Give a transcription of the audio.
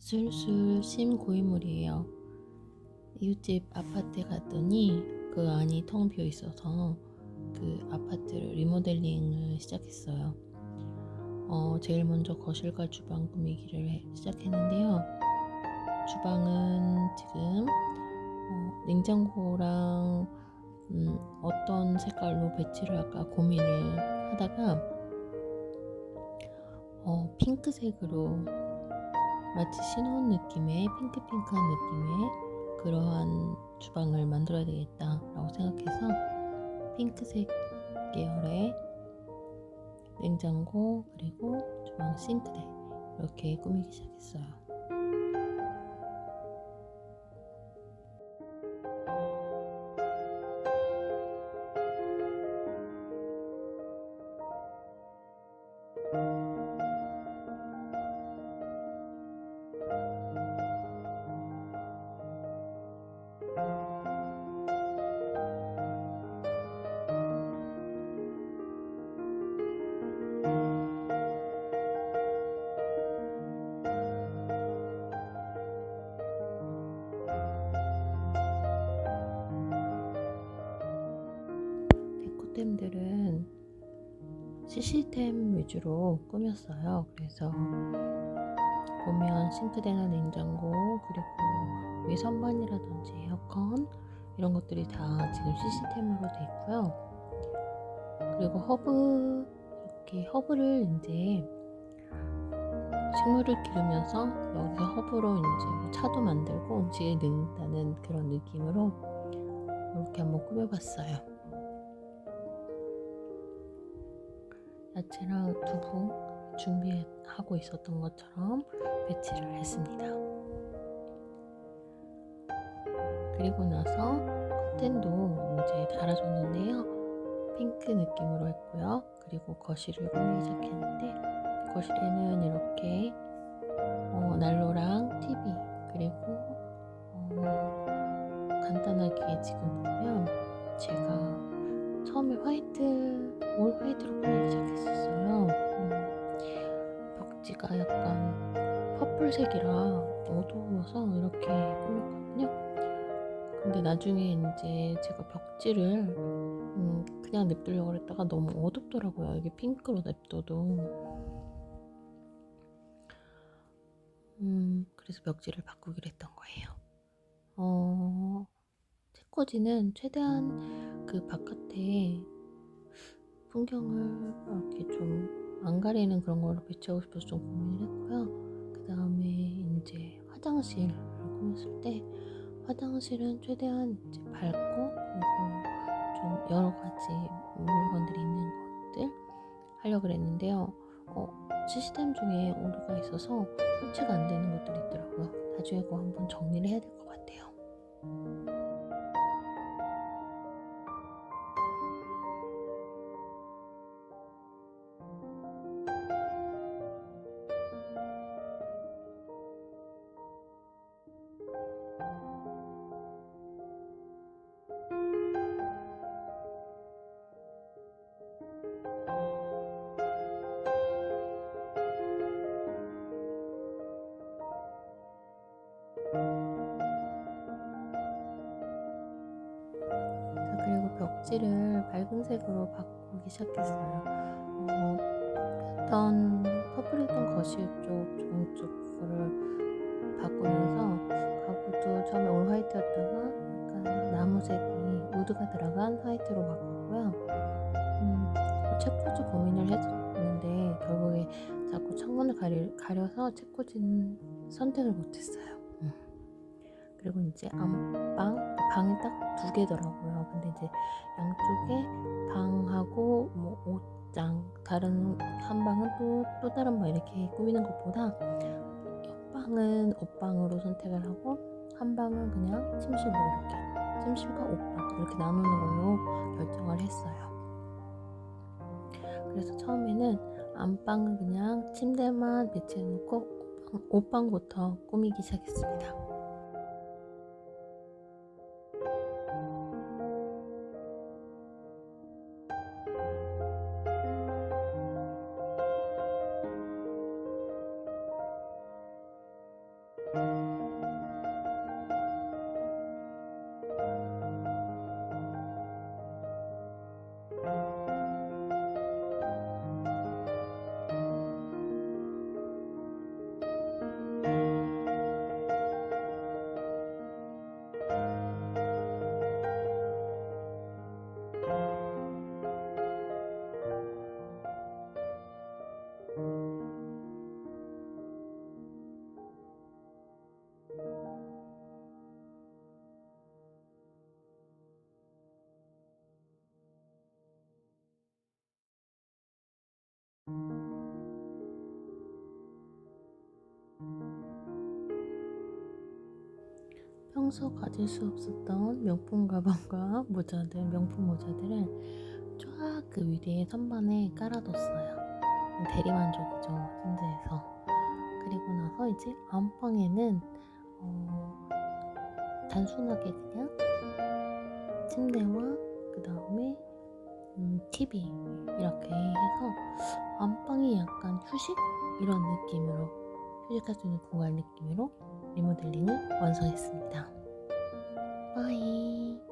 술술 심 고인물이에요. 이웃집 아파트에 갔더니 그 안이 텅 비어 있어서 그 아파트를 리모델링을 시작했어요. 어, 제일 먼저 거실과 주방 꾸미기를 해- 시작했는데요. 주방은 지금 어, 냉장고랑 음, 어떤 색깔로 배치를 할까 고민을 하다가 어, 핑크색으로 마치 신혼 느낌의 핑크핑크한 느낌의 그러한 주방을 만들어야 되겠다라고 생각해서 핑크색 계열의 냉장고 그리고 주방 싱크대 이렇게 꾸미기 시작했어요. 데코템들은 CC템 위주로 꾸몄어요. 그래서 보면 싱크대나 냉장고 그리고 위 선반이라든지 에어컨 이런 것들이 다 지금 CC템으로 돼 있고요. 그리고 허브 이렇게 허브를 이제 식물을 기르면서 여기서 허브로 이제 뭐 차도 만들고 음식에 넣는다는 그런 느낌으로 이렇게 한번 꾸며봤어요. 야채랑 두부 준비하고 있었던 것처럼 배치를 했습니다. 그리고 나서 커튼도 이제 달아줬는데요. 핑크 느낌으로 했고요. 그리고 거실을 꾸미기 시작했는데 거실에는 이렇게 어, 난로랑 TV 그리고 어, 간단하게 지금 보면 제가 처음에 화이트 올 화이트로 꾸미기 시작했었어요. 음, 벽지가 약간 퍼플색이라 어두워서 이렇게 꾸몄거든요. 근데 나중에 이제 제가 벽지를 음, 그냥 냅두려고 했다가 너무 어둡더라고요. 이게 핑크로 냅둬도. 음, 그래서 벽지를 바꾸기로 했던 거예요. 어, 책꽂이는 최대한 그 바깥에 풍경을 이렇게 좀 안 가리는 그런 걸로 배치하고 싶어서 좀 고민을 했고요. 그 다음에 이제 화장실을 꾸몄을 때 화장실은 최대한 이제 밝고 그리고 좀 여러 가지 물건들이 있는 것들 하려고 그랬는데요. 어, 시스템 중에 오류가 있어서 설치가 안 되는 것들이 있더라고요. 나중에 그거 한번 정리를 해야 될 것 같아요. 그리고 벽지를 밝은 색으로 바꾸기 시작했어요. 어, 했던 퍼플했던 거실 쪽, 종 쪽을 바꾸면서 가구도 처음에 올 화이트였다가 약간 나무색이 우드가 들어간 화이트로 바꿨고요. 음, 책꽂이 고민을 했었는데 결국에 자꾸 창문을 가리, 가려서 책꽂이는 선택을 못했어요. 음. 그리고 이제 안방 방이 딱 두 개더라고요. 근데 이제 양쪽에 방하고 뭐 옷장 다른 한 방은 또 또 다른 방 이렇게 꾸미는 것보다 옆방은 옷방으로 선택을 하고 한 방은 그냥 침실로 이렇게 침실과 옷방 이렇게 나누는 걸로 결정을 했어요. 그래서 처음에는 안방은 그냥 침대만 배치해 놓고 옷방, 옷방부터 꾸미기 시작했습니다. 평소 가질 수 없었던 명품 가방과 모자들, 명품 모자들을 쫙 그 위대의 선반에 깔아뒀어요. 대리만족이죠, 침대에서. 그리고 나서 이제 안방에는 어, 단순하게 그냥 침대와 그 다음에 음, TV 이렇게 해서 안방이 약간 휴식 이런 느낌으로 휴식할 수 있는 공간 느낌으로 리모델링을 완성했습니다. 빠이.